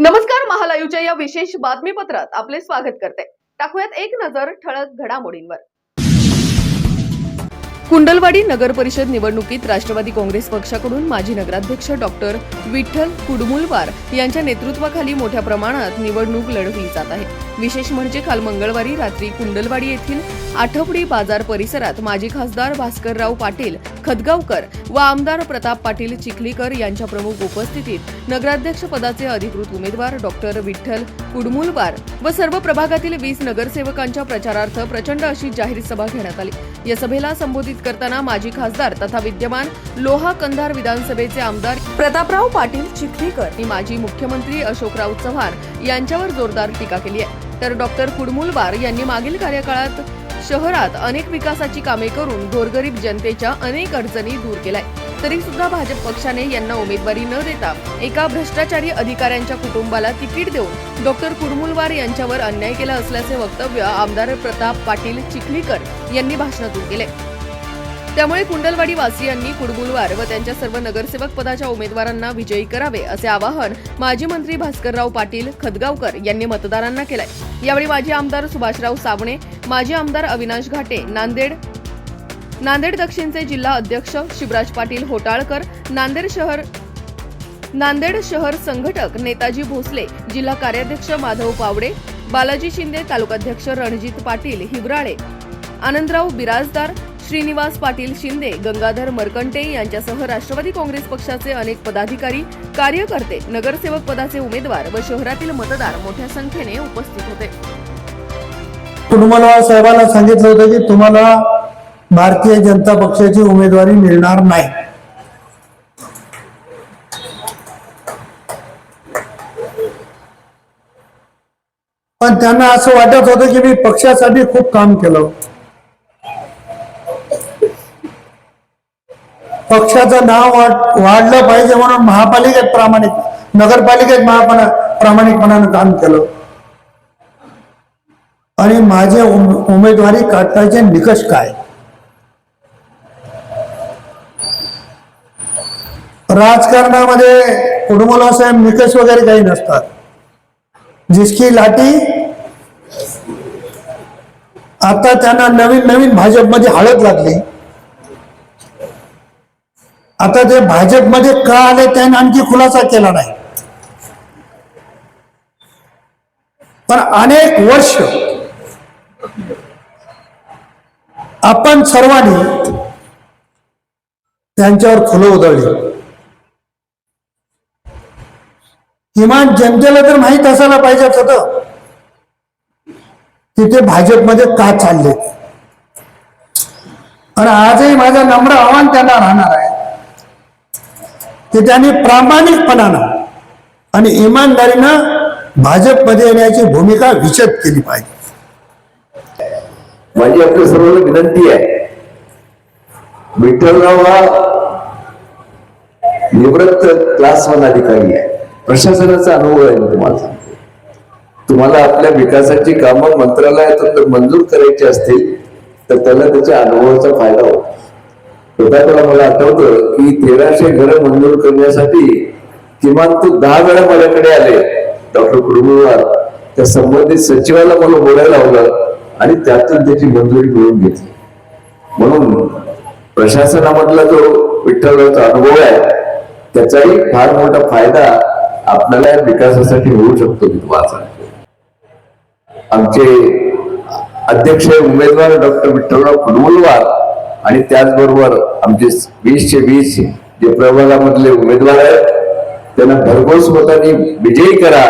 नमस्कार महालायूच्या या विशेष बातमीपत्रात आपले स्वागत करते. टाकूयात एक नजर ठळक घडामोडींवर. कुंडलवाडी नगर परिषद निवडणुकीत राष्ट्रवादी काँग्रेस पक्षाकडून माजी नगराध्यक्ष डॉक्टर विठ्ठल कुडमुलवार यांच्या नेतृत्वाखाली मोठ्या प्रमाणात निवडणूक लढवली जात आहे. विशेष म्हणजे काल मंगळवारी रात्री कुंडलवाडी येथील आठवडी बाजार परिसरात माजी खासदार भास्करराव पाटील खदगावकर व आमदार प्रताप पाटील चिखलीकर यांच्या प्रमुख उपस्थितीत नगराध्यक्ष पदाचे अधिकृत उमेदवार डॉक्टर विठ्ठल कुडमुलवार व सर्व प्रभागातील वीस नगरसेवकांच्या प्रचारार्थ प्रचंड अशी जाहीर सभा घेण्यात आली. या सभेला संबोधित करताना माजी खासदार तथा विद्यमान लोहा कंधार विधानसभेचे आमदार प्रतापराव पाटील चिखलीकर आणि माजी मुख्यमंत्री अशोकराव चव्हाण यांच्यावर जोरदार टीका केली आहे. तर डॉक्टर कुडमुलवार यांनी मागील कार्यकाळात शहरात अनेक विकासाची कामे करून गोरगरीब जनतेच्या अनेक अडचणी दूर केल्या. तरी सुद्धा भाजप पक्षाने यांना उमेदवारी न देता एका भ्रष्टाचारी अधिकाऱ्यांच्या कुटुंबाला तिकीट देऊन डॉक्टर कुडमुलवार यांच्यावर अन्याय केला असल्याचे वक्तव्य आमदार प्रताप पाटील चिखलीकर यांनी भाषणातून केले. त्यामुळे कुंडलवाडी वासियांनी कुडमुलवार व त्यांच्या सर्व नगरसेवक पदाच्या उमेदवारांना विजयी करावे असे आवाहन माजी मंत्री भास्करराव पाटील खदगावकर यांनी मतदारांना केलंय. यावेळी माजी आमदार सुभाषराव सावणे माजी आमदार अविनाश घाटे नांदेड नांदेड दक्षिणचे जिल्हा अध्यक्ष शिवराज पाटील होटाळकर नांदेड शहर नांदेड शहर संघटक नेताजी भोसले जिल्हा कार्याध्यक्ष माधव पावडे बालाजी शिंदे तालुकाध्यक्ष रणजित पाटील हिवराळे आनंदराव बिराजदार श्रीनिवास पाटील शिंदे गंगाधर मरकंटे यांच्यासह राष्ट्रवादी काँग्रेस पक्षाचे अनेक पदाधिकारी कार्यकर्ते नगरसेवक पदाचे उमेदवार व शहरातील मतदार मोठ्या संख्येने उपस्थित होते. तुम्हाला साहेबांना सांगितलं होतं की तुम्हाला भारतीय जनता पक्षाची उमेदवारी मिळणार नाही. पण त्यांना असं वाटत होतं की मी पक्षासाठी खूप काम केलं. पक्षाचं नाव वाढ- वाढलं पाहिजे म्हणून महापालिकेत प्रामाणिक नगरपालिकेत महापणा प्रामाणिकपणानं काम केलं. आणि माझे उम- उमेदवारी काढण्याचे निकष काय? राजकारणामध्ये कुटुंबला साहेब निकष वगैरे काही नसतात. जिसकी लाटी आता त्यांना नवीन नवीन भाजपमध्ये हळद लागली. आता ते भाजपमध्ये का आले त्याने आणखी खुलासा केला नाही. पण अनेक वर्ष आपण सर्वांनी त्यांच्यावर फुलं उधळली. किमान जनतेला तर माहीत असायला पाहिजे होतं की ते भाजपमध्ये का चालले आणि आजही माझं नम्र आव्हान त्यांना राहणार आहे. की त्यांनी प्रामाणिकपणानं आणि इमानदारीनं भाजपमध्ये येण्याची भूमिका विशद केली पाहिजे. माझी आपल्या सर्वांना विनंती आहे. विठ्ठलराव हा निवृत्त क्लास वन अधिकारी आहे. प्रशासनाचा अनुभव आहे मी तुम्हाला तुम्हाला आपल्या विकासाची कामं मंत्रालयातून जर मंजूर करायची असतील तर त्याला त्याच्या अनुभवाचा फायदा होतो. होता तेव्हा मला आठवतं की तेराशे घरं मंजूर करण्यासाठी किमान तो दहा वेळा माझ्याकडे आले. डॉक्टर कुडमुलवार त्या संबंधित सचिवाला मला बोलायला लावलं आणि त्यातून त्याची मंजुरी मिळवून घेतली. म्हणून प्रशासनामधला जो विठ्ठलचा अनुभव आहे त्याचाही फार मोठा फायदा आपल्याला विकासासाठी होऊ शकतो मी आमचे अध्यक्ष उमेदवार डॉक्टर विठ्ठलराव कुडवलवार आणि त्याचबरोबर आमचे वीसचे वीस जे प्रभागामधले उमेदवार आहेत त्यांना भरघोस मतांनी विजयी करा.